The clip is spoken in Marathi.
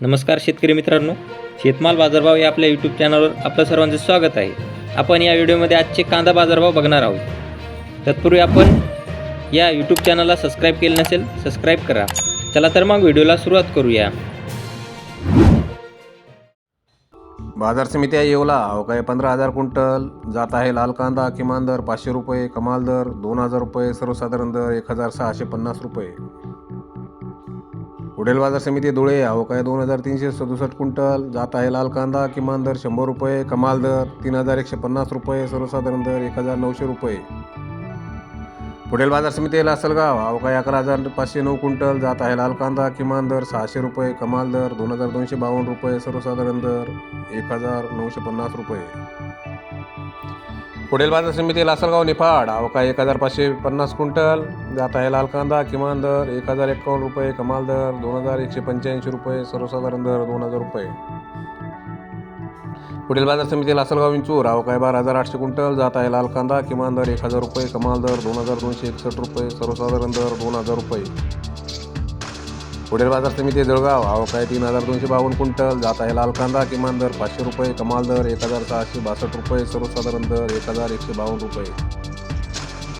नमस्कार शेतकरी मित्रांनो. शेतमाल बाजारभाव या आपल्या यूट्यूब चॅनलवर आपलं सर्वांचं स्वागत आहे. आपण या व्हिडिओमध्ये आजचे कांदा बाजारभाव बघणार आहोत. तत्पूर्वी आपण या यूट्यूब चॅनलला सबस्क्राईब केलं नसेल सबस्क्राईब करा. चला तर मग व्हिडिओला सुरुवात करूया. बाजार समिती आहे येवला. काय पंधरा हजार क्विंटल जात आहे लाल कांदा किमान दर पाचशे रुपये कमाल दर दोन हजार रुपये सर्वसाधारण दर एक हजार सहाशे पन्नास रुपये. उडेल बाजार समिती धुळे अवकाळी दोन हजार तीनशे सदुसष्ट क्विंटल जात आहे लाल कांदा किमान दर शंभर रुपये कमाल दर तीन हजार एकशे पन्नास रुपये सर्वसाधारण दर एक हजार नऊशे रुपये. पुढील बाजार समिती लासलगाव अवकाळी अकरा हजार पाचशे नऊ क्विंटल जात आहे लाल कांदा किमान दर सहाशे रुपये कमाल दर दोन हजार दोनशे बावन्न रुपये सर्वसाधारण दर एक हजार नऊशे पन्नास रुपये. पुढील बाजार समिती लासलगाव निफाड. अवका एक हजार पाचशे पन्नास क्विंटल. जात आहे लाल कांदा किमान दर एक हजार एकावन्न रुपये कमाल दर दोन हजार एकशे पंच्याऐंशी रुपये सर्वसाधारण दर दोन हजार रुपये. पुढील बाजार समिती लासलगाव विंचूर अवकाळी बारा हजार आठशे क्विंटल. जात आहे लाल कांदा किमान दर एक हजार रुपये कमाल दर दोन हजार दोनशे एकसष्ट रुपये सर्वसाधारण दर दोन हजार रुपये. पुढील बाजार समिती जळगाव अवकाळी तीन हजार दोनशे बावन्न क्विंटल. जात आहे लाल कांदा किमान दर पाचशे रुपये कमाल दर एक हजार सहाशे बासष्ट रुपये सर्वसाधारण दर एक हजार एकशे बावन्न रुपये.